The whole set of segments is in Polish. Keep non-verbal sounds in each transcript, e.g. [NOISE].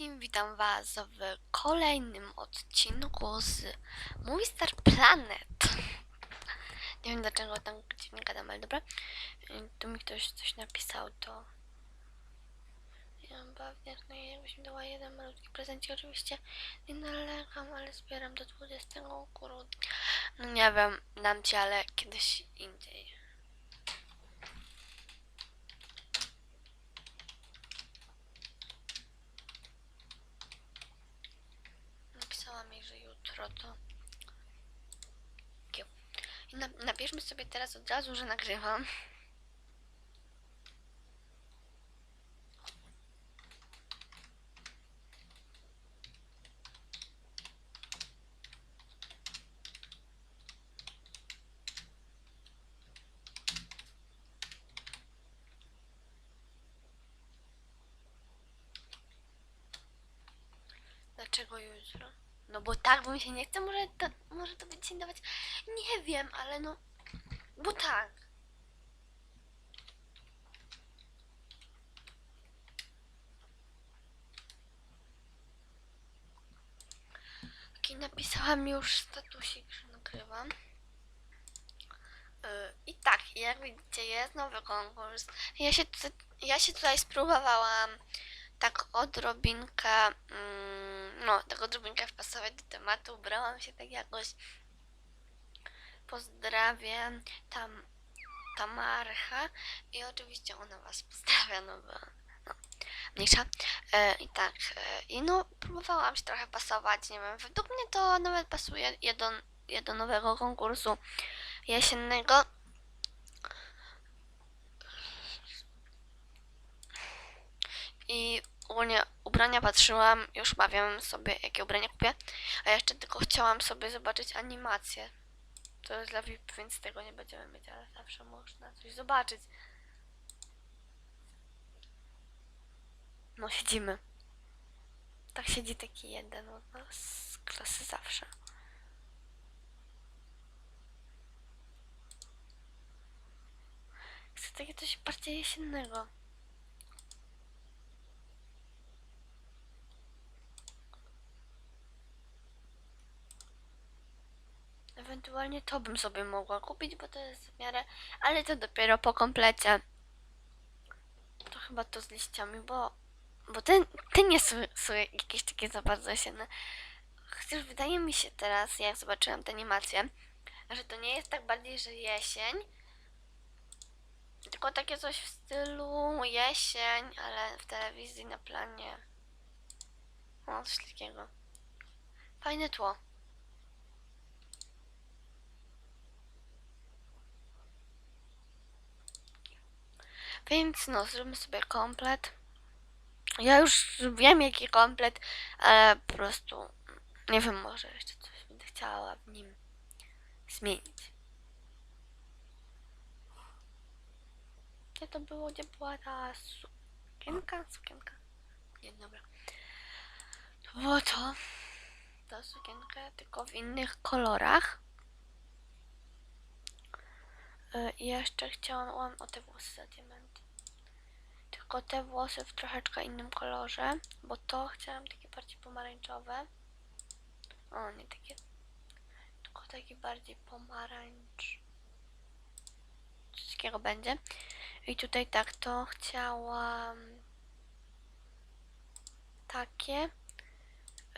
wszystkim, witam was w kolejnym odcinku z Movie Planet. Nie wiem dlaczego tam nie gadam, ale dobra. Tu mi ktoś coś napisał, to... Ja pewnie, no i jakbyś mi dała jeden malutki prezencik, oczywiście nie nalegam, ale zbieram do 20 grudnia. No nie wiem, dam ci, ale kiedyś indziej. Napisała mi, że jutro to. Kieł. I na, nabierzmy sobie teraz od razu, że nagrywam. Dlaczego jutro? No bo tak, bo mi się nie chce, może to, może to będzie dawać. Nie wiem, ale no. Bo tak. Okej, napisałam już statusik, że nagrywam. Yy, I tak, jak widzicie, jest nowy konkurs. Ja się, tutaj- ja się tutaj spróbowałam tak odrobinkę, mm, no, tak odrobinkę wpasować do tematu, ubrałam się tak jakoś. Pozdrawiam tam Tamarcha i oczywiście ona was pozdrawia, no bo no, mniejsza. E, I tak, e, i no, próbowałam się trochę pasować, nie wiem, według mnie to nawet pasuje je do, do nowego konkursu jesiennego. I ogólnie ubrania patrzyłam, już chyba wiem sobie jakie ubrania kupię, a jeszcze tylko chciałam sobie zobaczyć animację. To jest dla VIP, więc tego nie będziemy mieć, ale zawsze można coś zobaczyć. No siedzimy. Tak siedzi taki jeden od nas z klasy zawsze. Chcę takie coś bardziej jesiennego. Ewentualnie to bym sobie mogła kupić, bo to jest w miarę, ale to dopiero po komplecie. To chyba to z liściami, bo, bo ten, ten nie są, są jakieś takie za bardzo jesienne. Chociaż wydaje mi się teraz, jak zobaczyłam tę animację, że to nie jest tak bardziej, że jesień, tylko takie coś w stylu jesień, ale w telewizji na planie. O, coś takiego. Fajne tło. Więc no, zróbmy sobie komplet. Ja już wiem jaki komplet, ale po prostu nie wiem, może jeszcze coś będę chciała w nim zmienić. Gdzie to było? Gdzie była ta sukienka? Sukienka. Nie, dobra. To było to. Ta sukienka, tylko w innych kolorach. Y, I jeszcze chciałam o te włosy za diamenty. Tylko te włosy w troszeczkę innym kolorze, bo to chciałam takie bardziej pomarańczowe. O, nie takie. Tylko taki bardziej pomarańcz. Coś takiego będzie. I tutaj tak, to chciałam takie.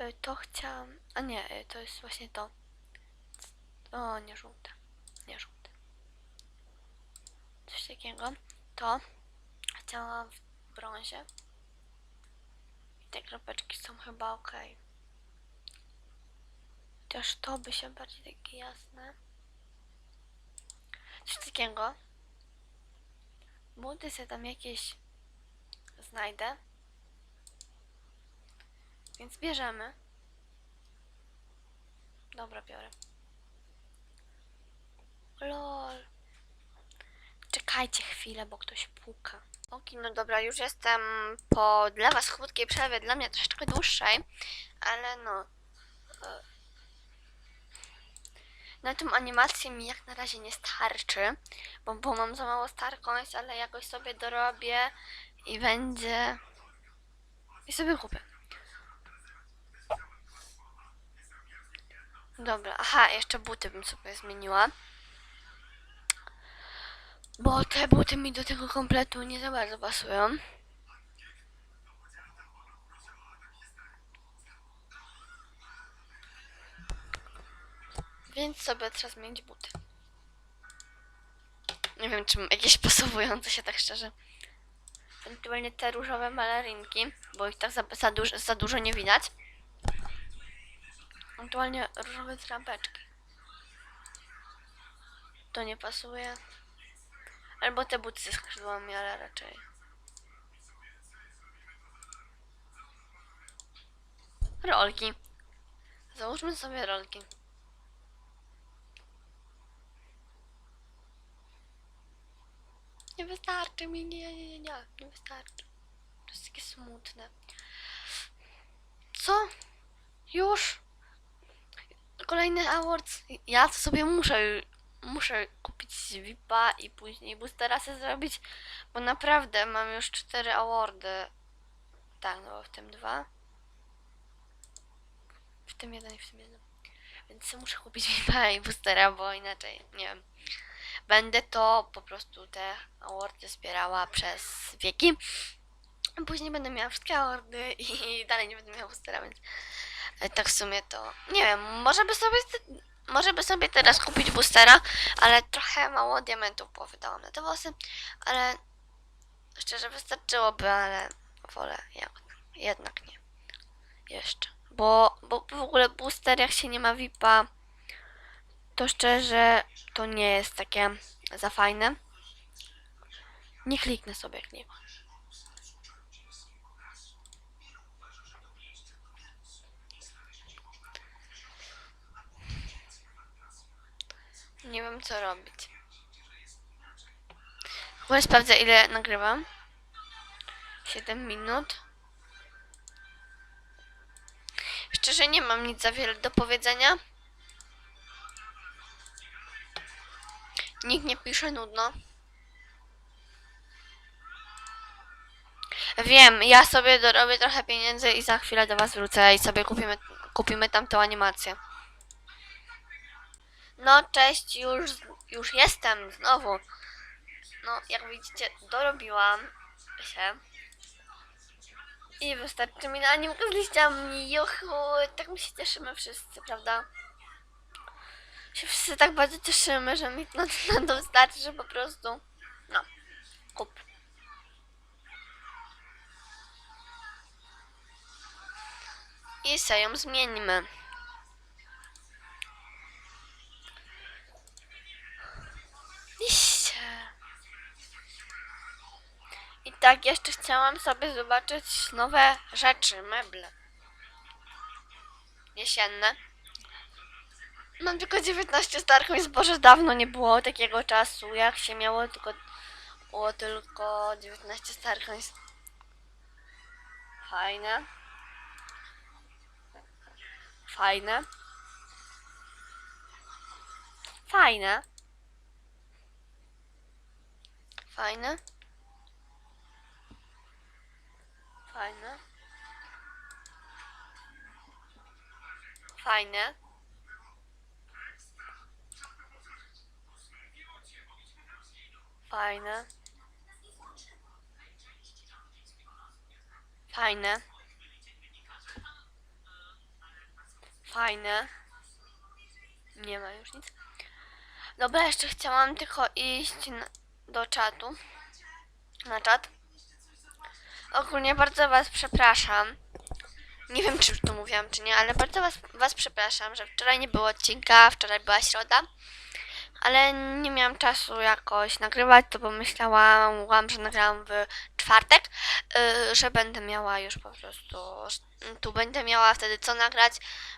Y, To chciałam. A nie, y, to jest właśnie to. O, nie żółte. Nie żółte. Coś takiego. To chciałam w brązie. I te kropeczki są chyba ok. Chociaż to by się bardziej takie jasne. Coś takiego. Buty sobie tam jakieś znajdę. Więc bierzemy. Dobra, biorę. Lol. Czekajcie chwilę, bo ktoś puka. Okej, no dobra, już jestem po dla was krótkiej przerwie, dla mnie troszeczkę dłuższej, ale no... E, na tym animacji mi jak na razie nie starczy, bo, bo mam za mało starkość, ale jakoś sobie dorobię i będzie... I sobie kupię. Dobra, aha, jeszcze buty bym sobie zmieniła. Bo te buty mi do tego kompletu nie za bardzo pasują. Więc sobie trzeba zmienić buty. Nie wiem, czy jakieś pasowujące się tak szczerze. Ewentualnie te różowe malarynki, bo ich tak za, za, dużo, za dużo nie widać. Ewentualnie różowe trampeczki. To nie pasuje. Albo te buty ze skrzydłami, ale raczej. Rolki. Załóżmy sobie rolki. Nie wystarczy mi, nie, nie, nie, nie, nie wystarczy. To jest takie smutne. Co? Już? Kolejny awards? Ja to sobie muszę, muszę kupić VIPa i później boostera sobie zrobić, bo naprawdę mam już cztery awardy. Tak, no w tym dwa. W tym jeden i w tym jeden. Więc muszę kupić VIPa i boostera, bo inaczej, nie wiem. Będę to po prostu te awardy zbierała przez wieki. Później będę miała wszystkie awardy i [LAUGHS] dalej nie będę miała boostera, więc e, tak w sumie to nie wiem, może by sobie może by sobie teraz kupić boostera, ale trochę mało diamentów powydałam na te włosy, ale szczerze wystarczyłoby, ale wolę jak, jednak nie. Jeszcze. Bo, bo w ogóle booster jak się nie ma VIPa, to szczerze to nie jest takie za fajne. Nie kliknę sobie jak nie wiem co robić. W sprawdzę ile nagrywam. 7 minut. Szczerze nie mam nic za wiele do powiedzenia. Nikt nie pisze nudno. Wiem, ja sobie dorobię trochę pieniędzy i za chwilę do was wrócę i sobie kupimy, kupimy tamtą animację. No, cześć, już, już jestem znowu. No, jak widzicie, dorobiłam się. I wystarczy mi na animkę z liściami. Juhu, tak my się cieszymy wszyscy, prawda? Się wszyscy tak bardzo cieszymy, że mi [LAUGHS] na, to wystarczy, że po prostu... No, kup. I se ją zmieńmy. I tak jeszcze chciałam sobie zobaczyć nowe rzeczy, meble. Jesienne. Mam tylko 19 starków i dawno nie było takiego czasu, jak się miało tylko było tylko 19 starków. Fajne. Fajne. Fajne. Fajne. Fajne. Fajne. Fajne. Fajne. Fajne. Nie ma już nic. Dobra, jeszcze chciałam tylko iść na, do czatu. Na czat. Ogólnie bardzo was przepraszam. Nie wiem, czy już to mówiłam, czy nie, ale bardzo was, was przepraszam, że wczoraj nie było odcinka, wczoraj była środa. Ale nie miałam czasu jakoś nagrywać, to pomyślałam, że nagrałam w czwartek, yy, że będę miała już po prostu, tu będę miała wtedy co nagrać,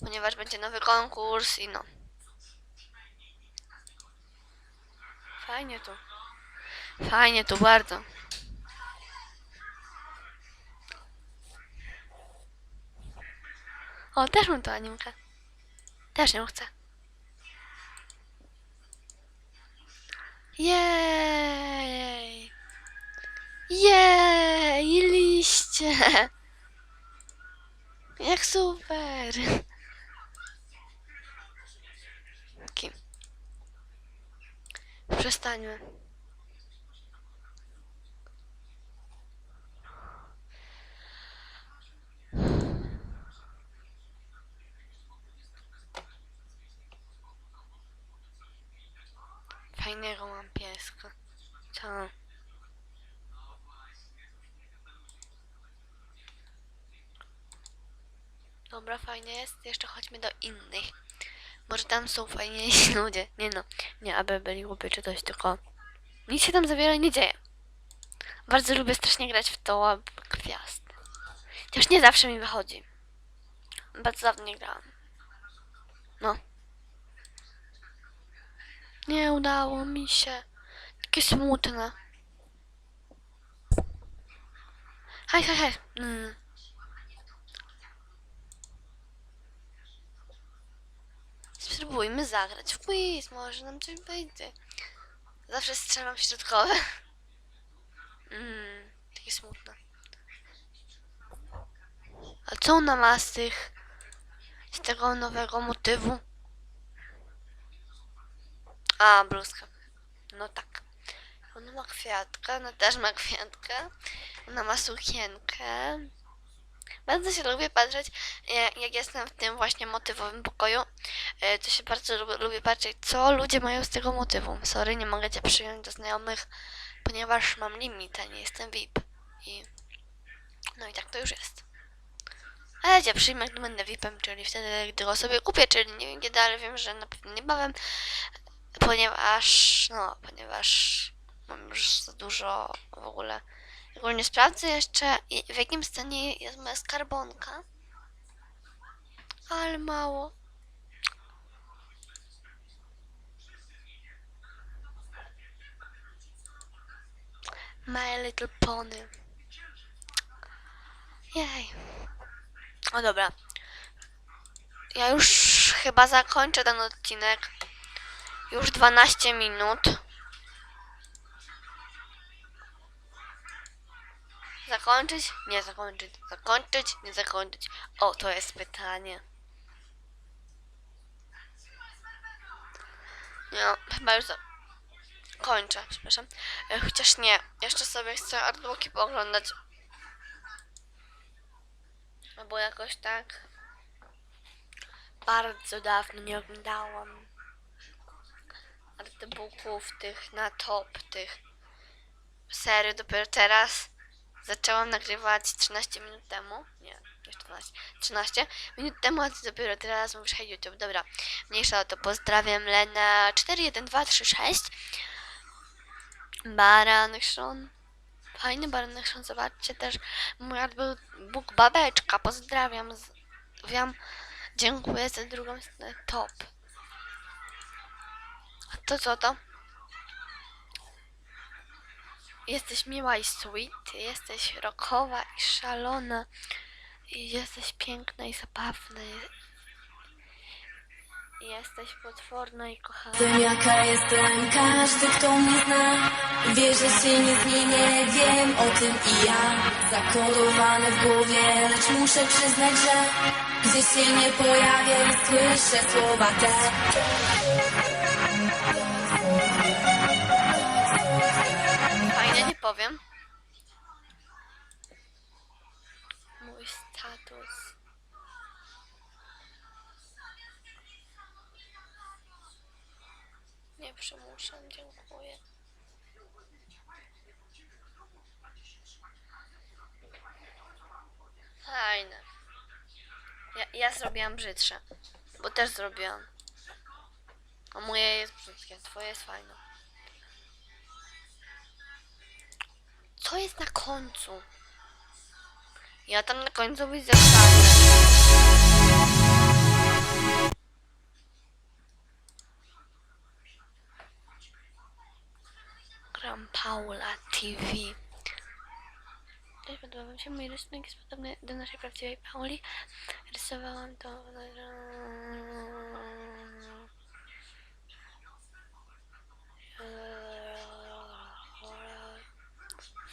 ponieważ będzie nowy konkurs i no. Fajnie tu. Fajnie tu bardzo. O, też mam tą animkę. Też ją chcę. Jej! Jej! Liście! Jak super! Kim? Przestańmy. Dobra, fajnie jest. Jeszcze chodźmy do innych. Może tam są fajniejsi [LAUGHS] ludzie. Nie no, nie aby byli głupi czy coś, tylko nic się tam za wiele nie dzieje. Bardzo lubię strasznie grać w to gwiazd. Chociaż nie zawsze mi wychodzi. Bardzo dawno nie grałam. No. Nie udało mi się. Takie smutne. Hej, hej, hej. Mm. Spróbujmy zagrać w quiz, może nam coś będzie. Zawsze strzelam środkowe. Mmm, takie smutne. A co ona ma z tych... z tego nowego motywu? A, bluzka. No tak. Ona ma kwiatkę, ona też ma kwiatkę. Ona ma sukienkę. Bardzo się lubię patrzeć, jak, jak jestem w tym właśnie motywowym pokoju. e, To się bardzo lubię patrzeć, co ludzie mają z tego motywu. Sorry, nie mogę cię przyjąć do znajomych, ponieważ mam limit, a nie jestem VIP. I... No i tak to już jest. Ale cię przyjmę, gdy będę VIP-em, czyli wtedy, gdy go sobie kupię, czyli nie wiem kiedy, ale wiem, że na pewno niebawem, ponieważ, no, ponieważ mam już za dużo w ogóle. Ogólnie sprawdzę jeszcze, w jakim stanie jest moja skarbonka. Ale mało. My Little Pony. Jej. O dobra. Ja już chyba zakończę ten odcinek. Już 12 minut. Zakończyć? Nie zakończyć. Zakończyć? Nie zakończyć. O, to jest pytanie. No, chyba już kończę, przepraszam. E, Chociaż nie, jeszcze sobie chcę artbooki pooglądać. No bo jakoś tak bardzo dawno nie oglądałam artbooków tych na top, tych serii. Dopiero teraz zaczęłam nagrywać 13 minut temu. Nie, jeszcze 12. 13 minut temu, a ty dopiero teraz mówisz hej YouTube. Dobra, mniejsza o to. Pozdrawiam Lena 41236. Baranek Szon. Fajny baranek Szon. Zobaczcie też mój artbook Babeczka. Pozdrawiam. Wiem, dziękuję za drugą stronę. Top. A to co to? Jesteś miła i sweet, jesteś rockowa i szalona, jesteś piękna i zabawna, jesteś potworna i kochana. Wiem jaka jestem, każdy kto mnie zna. Wie, że się nie zmienię, wiem o tym i ja. Zakodowane w głowie, lecz muszę przyznać, że Gdzie się nie pojawię, słyszę słowa te powiem. Mój status. Nie przymuszam, dziękuję. Fajne. Ja, ja zrobiłam brzydsze, bo też zrobiłam. A moje jest brzydkie, twoje jest fajne. Co jest na końcu? Ja tam na końcu widzę czarne. Gram Paula TV. Cześć, podoba wam się mój rysunek jest podobny do naszej prawdziwej Pauli. Rysowałam to...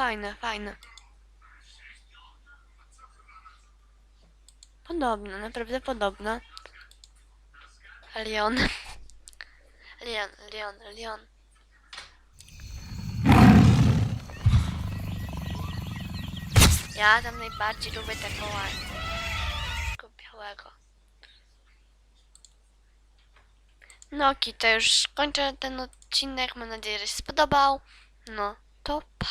Fajne, fajne. Podobne, naprawdę podobne. Leon. [LAUGHS] Leon, Leon, Leon. Ja tam najbardziej lubię taką ładkę białego. No ok, to już kończę ten odcinek. Mam nadzieję, że się spodobał. No, to pa.